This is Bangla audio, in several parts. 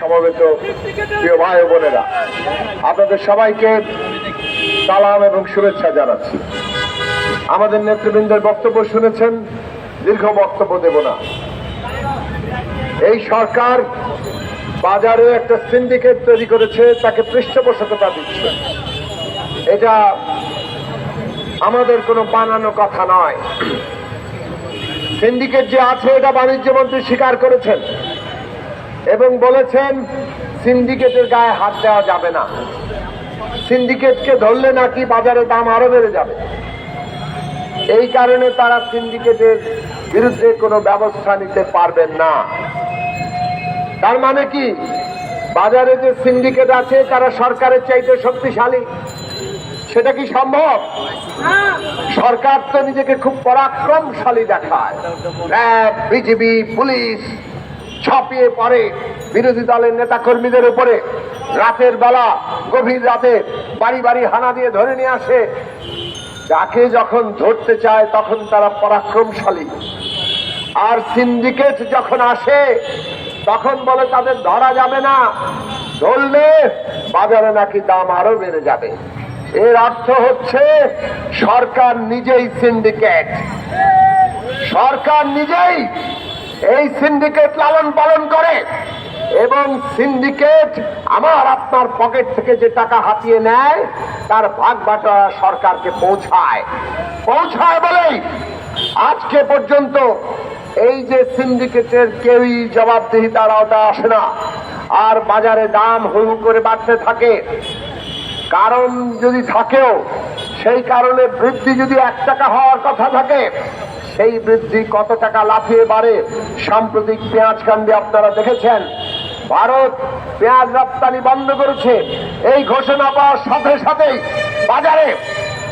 সমবেত প্রিয় ভাই বোনেরা, আপনাদের সবাইকে সালাম এবং শুভেচ্ছা জানাচ্ছি। আমাদের নেতৃবৃন্দের বক্তব্য শুনেছেন, দীর্ঘ বক্তব্য দেব না। এই সরকার বাজারে একটা সিন্ডিকেট তৈরি করেছে, তাকে পৃষ্ঠপোষকতা দিচ্ছে। এটা আমাদের কোনো বানানো কথা নয়। সিন্ডিকেট যে আছে, এটা বাণিজ্য মন্ত্রী স্বীকার করেছেন। এবং বলেছেন, সিন্ডিকেটের গায়ে হাত দেওয়া যাবে না। সিন্ডিকেটকে ধরলে নাকি বাজারে দাম আরও বেড়ে যাবে। এই কারণে তারা সিন্ডিকেটের বিরুদ্ধে কোনো ব্যবস্থা নিতে পারবেন না। তার মানে কি? বাজারে যে সিন্ডিকেট আছে, তারা সরকারের চাইতে শক্তিশালী। সেটা কি সম্ভব? সরকার তো নিজেকে খুব পরাক্রমশালী দেখায়। বিজিবি পুলিশ ছাপিয়ে পড়ে বিরোধী দলের নেতা কর্মীদের উপরে। রাতের বেলা, গভীর রাতে বাড়ি বাড়ি হানা দিয়ে ধরে নিয়ে আসে। যাকে যখন ধরতে চায়, তখন তারা পরাক্রমশালী। আর সিন্ডিকেট যখন আসে, তখন বলে, তাদের ধরা যাবে না। ধরলে বাজারে নাকি দাম আরও বেড়ে যাবে। এর অর্থ হচ্ছে, সরকার নিজেই সিন্ডিকেট। সরকার নিজেই এই সিন্ডিকেট লালন পালন করে এবং সিন্ডিকেট আমার আপনার পকেট থেকে যে টাকা হাতিয়ে নেয়, তার ভাগ বাটোয়ারা সরকারকে পৌঁছায়। পৌঁছায় বলেই আজকে পর্যন্ত এই যে সিন্ডিকেটের কেউই জবাবদিহিতার আওতা আসে না। আর বাজারে দাম হু হু করে বাড়তে থাকে। কারণ যদি থাকেও, সেই কারণে বৃদ্ধি যদি এক টাকা হওয়ার কথা থাকে সেই বৃদ্ধি কত টাকা লাফিয়ে বাড়ে? সাম্প্রতিক পেঁয়াজ কাণ্ডে আপনারা দেখেছেন। ভারত পেঁয়াজ রপ্তানি বন্ধ করেছে। এই ঘোষণা পাওয়ার সাথে সাথেই বাজারে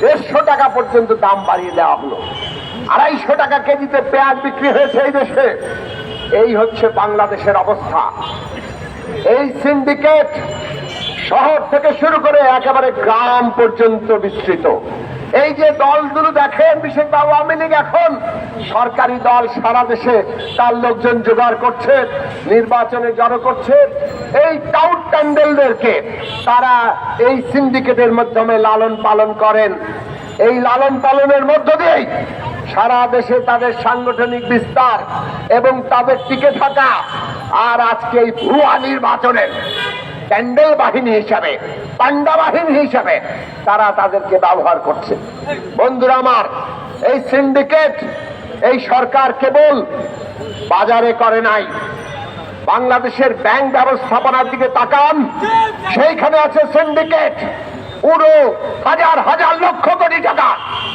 দেড়শো টাকা পর্যন্ত দাম বাড়িয়ে দেওয়া হলো। আড়াইশো টাকা কেজিতে পেঁয়াজ বিক্রি হয়েছে এই দেশে। এই হচ্ছে বাংলাদেশের অবস্থা। এই সিন্ডিকেট শহর থেকে শুরু করে একেবারে গ্রাম পর্যন্ত বিস্তৃত। এই যে দলগুলো দেখেন বিশেষভাবে আওয়ামী লীগ এখন, সরকারি দল সারা দেশে তার লোকজন জোগাড় করছে, নির্বাচনে জড়ো করছে। এই টাউট প্যান্ডেলদেরকে তারা এই সিন্ডিকেটের মাধ্যমে লালন পালন করেন। এই লালন পালনের মধ্য দিয়েই সারা দেশে তাদের সাংগঠনিক বিস্তার এবং তাদের টিকে থাকা আর আজকে এই ভুয়া নির্বাচনের প্যান্ডেল বাহিনী হিসাবে, পান্ডা বাহিনী হিসাবে তারা তাদেরকে ব্যবহার করছে। বন্ধুরা আমার, এই সিন্ডিকেট, এই সরকার কেবল বাজারে করে নাই। বাংলাদেশের ব্যাংক ব্যবস্থাপনার দিকে তাকান, সেইখানে আছে সিন্ডিকেট। পুরো হাজার হাজার লক্ষ কোটি টাকা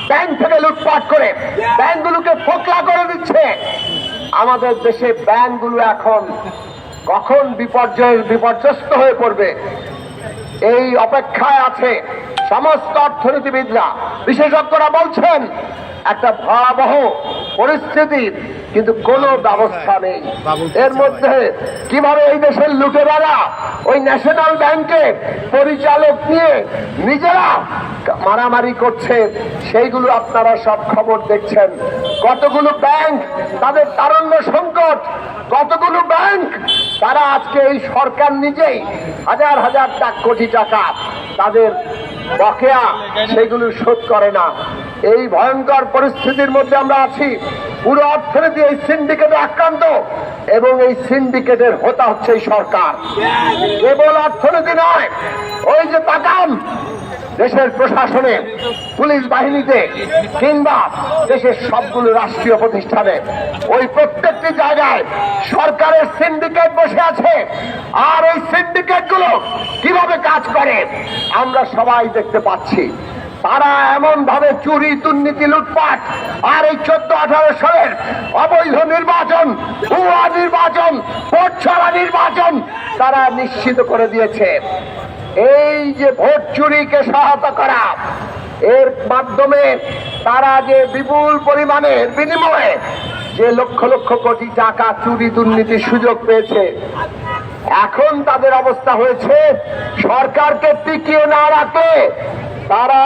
ব্যাংক থেকে লুটপাট করে ব্যাংকগুলোকে ফোকলা করে দিচ্ছে। আমাদের দেশে ব্যাংকগুলো এখন কখন বিপর্যয় বিপর্যস্ত হয়ে পড়বে? এই অপেক্ষায় আছে সমস্ত অর্থনীতিবিদরা। বিশেষজ্ঞরা বলছেন একটা ভয়াবহ পরিস্থিতির কিন্তু কোনো ব্যবস্থা নেই। এর মধ্যে কীভাবে এই দেশের লুটেরারা ওই ন্যাশনাল ব্যাংকের পরিচালক নিয়ে নিজেরা মারামারি করছে সেইগুলো আপনারা সব খবর দেখছেন। কতগুলো ব্যাংক তাদের তারণ্য সংকট কতগুলো ব্যাংক তারা আজকে এই সরকার নিজেই হাজার হাজার কোটি টাকা তাদের বকেয়া সেগুলো শোধ করে না। এই ভয়ঙ্কর পরিস্থিতির মধ্যে আমরা আছি। পুরো অর্থনীতি এই সিন্ডিকেটে আক্রান্ত। এবং এই সিন্ডিকেটের হতা হচ্ছে এই সরকার। কেবল অর্থনীতি নয়, ওই যে তাকান দেশের প্রশাসনে, পুলিশ বাহিনীতে, কিংবা দেশের সবগুলো রাষ্ট্রীয় প্রতিষ্ঠানে। ওই প্রত্যেকটি জায়গায় সরকারের সিন্ডিকেট বসে আছে। আর ওই সিন্ডিকেটগুলো কীভাবে কাজ করে, আমরা সবাই দেখতে পাচ্ছি। তারা এমন ভাবে চুরি, দুর্নীতি, লুটপাট আর এই চোদ্দ, আঠারো সালের অবৈধ নির্বাচন, ভুয়া নির্বাচন নির্বাচন তারা নিশ্চিত করে দিয়েছে। এই যে ভোট চুরিকে সহায়তা করা, এর মাধ্যমে তারা যে বিপুল পরিমাণের বিনিময়ে যে লক্ষ লক্ষ কোটি টাকা চুরি দুর্নীতির সুযোগ পেয়েছে, এখন তাদের অবস্থা হয়েছে, সরকারকে টিকিয়ে না রাখে তারা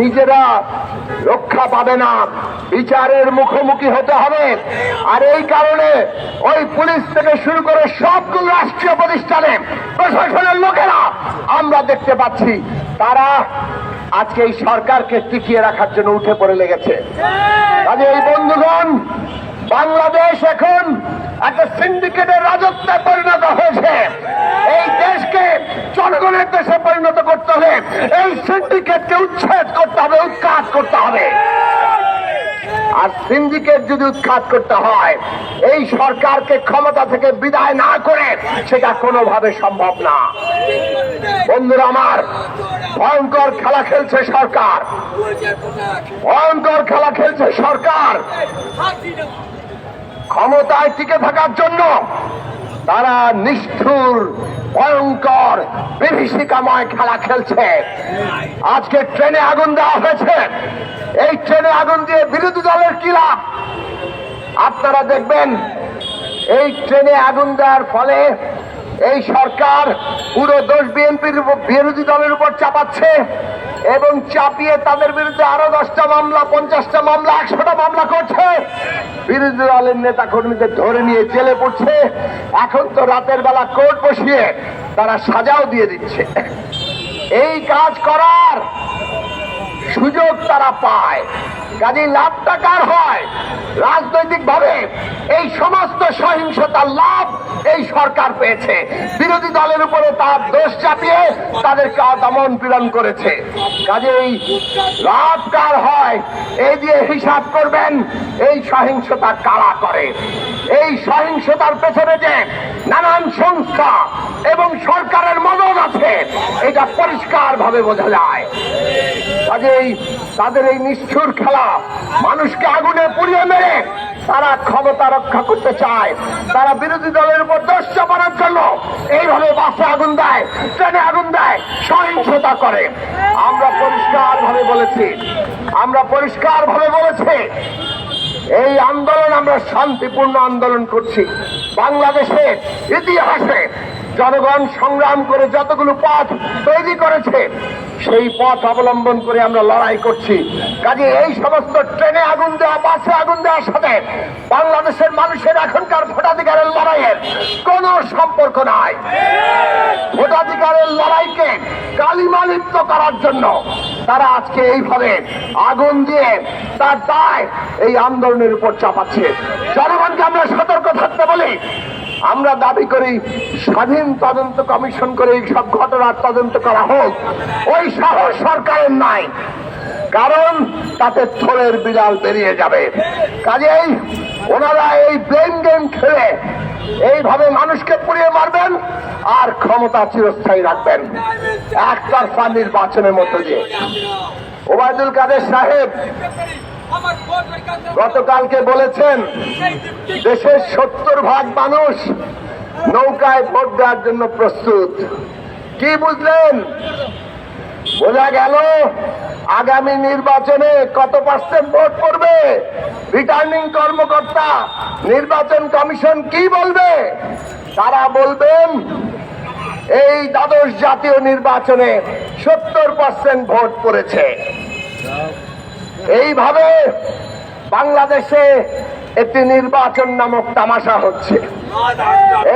নিজেরা রক্ষা পাবে না। বিচারের মুখোমুখি হতে হবে। আর এই কারণে ওই পুলিশ থেকে শুরু করে সবগুলো রাষ্ট্রীয় প্রতিষ্ঠানে প্রশাসনের লোকেরা আমরা দেখতে পাচ্ছি, তারা আজকে এই সরকারকে টিকিয়ে রাখার জন্য উঠে পড়ে লেগেছে। কাজে এই বন্ধুগণ, বাংলাদেশ এখন একটা সিন্ডিকেটের রাজত্বে পরিণত হয়েছে। জনগণের দেশে পরিণত করতে হবে এই সিন্ডিকেটকে উচ্ছেদ করতে হবে, উৎখাত করতে হবে। আর সিন্ডিকেট যদি উৎখাত করতে হয়, এই সরকারকে ক্ষমতা থেকে বিদায় না করে সেটা কোনোভাবে সম্ভব না। বন্ধুরা আমার, ভয়ঙ্কর খেলা খেলছে সরকার। ভয়ঙ্কর খেলা খেলছে সরকার। ক্ষমতায় টিকে থাকার জন্য তারা নিষ্ঠুর ভয়ঙ্কর বিভীষিকাময় খেলা খেলছে। আজকে ট্রেনে আগুন দেওয়া হয়েছে। এই ট্রেনে আগুন দিয়ে বিরোধী দলের কি লাভ? আপনারা দেখবেন, এই ট্রেনে আগুন দেওয়ার ফলে এই সরকার পুরো দোষ বিএনপির বিরোধী দলের উপর চাপাচ্ছে এবং চাপিয়ে তাদের বিরুদ্ধে আরও দশটা মামলা, পঞ্চাশটা মামলা, একশোটা মামলা করছে। বিরোধী দলের নেতা কর্মীদের ধরে নিয়ে জেলে পড়ছে। এখন তো রাতের বেলা কোর্ট বসিয়ে তারা সাজাও দিয়ে দিচ্ছে। এই কাজ করার সুযোগ তারা পায়। কাজে লাভটা কার হয়? রাজনৈতিক ভাবে এই সমস্ত সহিংসতার লাভ এই সরকার পেয়েছে। বিরোধী দলের উপরে তার দোষ চাপিয়ে তাদেরকে দমন পীড়ন করেছে। কাজেই লাভ কার হয়? এই দিয়ে হিসাব করবেন, এই সহিংসতা কারা করে? এই সহিংসতার পেছনে যে নানান সংস্থা এবং সরকারের মদত আছে, এটা পরিষ্কার ভাবে বোঝা যায়। কাজেই তাদের এই নিষ্ঠুর খেলা মানুষকে আগুনে পুড়িয়ে মেরে তারা ক্ষমতা রক্ষা করতে চায়। তারা বিরোধী দলের উপর দোষ চাপানোর জন্য এইভাবে বাসে আগুন দেয়, ট্রেনে আগুন দেয়, সহিংসতা করে। আমরা পরিষ্কার ভাবে বলেছি, আমরা পরিষ্কার ভাবে বলেছি, এই আন্দোলন আমরা শান্তিপূর্ণ আন্দোলন করছি। বাংলাদেশে, ইতিহাসে জনগণ সংগ্রাম করে যতগুলো পথ তৈরি করেছে সেই পথ অবলম্বন করে আমরা লড়াই করছি। কাজে এই সমস্ত ট্রেনে আগুন দেওয়া, বাসে আগুন দেওয়ার সাথে বাংলাদেশের মানুষের এখনকার ভোটাধিকারের লড়াইয়ের কোন সম্পর্ক নাই। ভোটাধিকারের লড়াইকে কালিমালিপ্ত করার জন্য তারা আজকে এইভাবে আগুন দিয়ে তার দায় এই আন্দোলনের উপর চাপাচ্ছে। জনগণকে আমরা সতর্ক থাকতে বলি আমরা দাবি করি, স্বাধীন তদন্ত কমিশন করে এই সব ঘটনার তদন্ত করা হোক। ওই সাহস সরকারের নাই, কারণ তাতে থোড়ের বিড়াল বেরিয়ে যাবে। কাজেই ওনারা এই ব্লেম গেম খেলে এইভাবে মানুষকে পুড়িয়ে মারবেন আর ক্ষমতা চিরস্থায়ী রাখবেন। একতরফা নির্বাচনের মধ্য দিয়ে। ওবায়দুল কাদের সাহেব গতকালকে বলেছেন দেশের সত্তর ভাগ মানুষ নৌকায় ভোট দেওয়ার জন্য প্রস্তুত। কি বুঝলেন? বোঝা গেল আগামী নির্বাচনে কত পার্সেন্ট ভোট করবে রিটার্নিং কর্মকর্তা নির্বাচন কমিশন কি বলবে? তারা বলবেন এই দ্বাদশ জাতীয় নির্বাচনে সত্তর পার্সেন্ট ভোট পড়েছে। এইভাবে বাংলাদেশে একটি নির্বাচন নামক তামাশা হচ্ছে।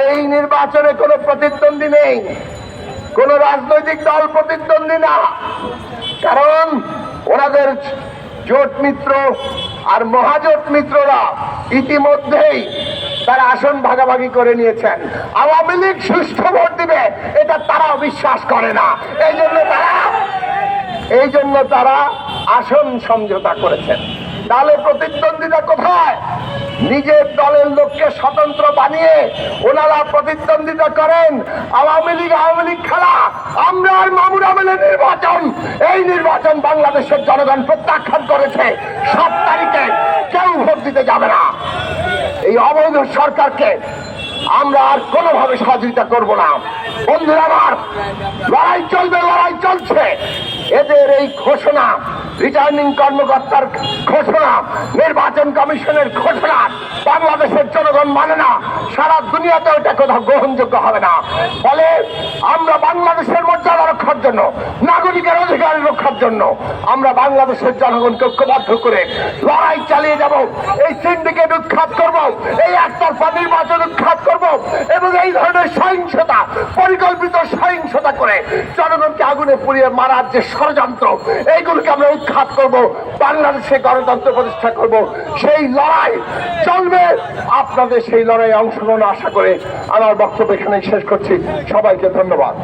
এই নির্বাচনে কোনো প্রতিদ্বন্দ্বী নেই, কোন রাজনৈতিক দল প্রতিদ্বন্দ্বী না। কারণ ওনাদের জোট মিত্র আর মহাজোট মিত্ররা ইতিমধ্যেই তারা আসন ভাগাভাগি করে নিয়েছেন। আওয়ামী লীগ সুষ্ঠু ভোট দিবে, এটা তারাও বিশ্বাস করে না। এই জন্য তারা এই জন্য তারা আসন সমঝোতা করেছেন। তাহলে প্রতিদ্বন্দ্বিতা কোথায়? নিজের দলের লোককে স্বতন্ত্র বানিয়ে ওনারা প্রতিদ্বন্দ্বিতা করেন। আওয়ামী লীগ আওয়ামী লীগ খেলা। আমরা আর মামুর আমেলের নির্বাচন। এই নির্বাচন বাংলাদেশের জনগণ প্রত্যাখ্যান করেছে। সাত তারিখে কেউ ভোট দিতে যাবে না। এই অবৈধ সরকারকে আমরা আর কোনোভাবে সহযোগিতা করব না। বন্ধুরা আমার, লড়াই চলবে, লড়াই চলছে। এদের এই ঘোষণা রিটার্নিং কর্মকর্তার ঘোষণা, নির্বাচন কমিশনের ঘোষণা, বাংলাদেশের জনগণ মানে না, সারা দুনিয়াতে ওটা কোথাও গ্রহণযোগ্য হবে না। ফলে আমরা বাংলাদেশের মর্যাদা রক্ষার জন্য, নাগরিকের অধিকার রক্ষার জন্য, আমরা বাংলাদেশের জনগণকে ঐক্যবদ্ধ করে লড়াই চালিয়ে যাব, এই সিন্ডিকেট উৎখাত করব, এই একতরফা নির্বাচন উৎখাত করব, এবং এই ধরনের সহিংসতা, পরিকল্পিত সহিংসতা করে জনগণকে আগুনে পুড়িয়ে মারার যে ষড়যন্ত্র, এইগুলোকে আমরা উৎখাত করব, বাংলাদেশে গণতন্ত্র প্রতিষ্ঠা করব, সেই লড়াই চলবে। আপনাদের সেই লড়াই অংশগ্রহণ আশা করে আমার বক্তব্য এখানে শেষ করছি। সবাইকে ধন্যবাদ।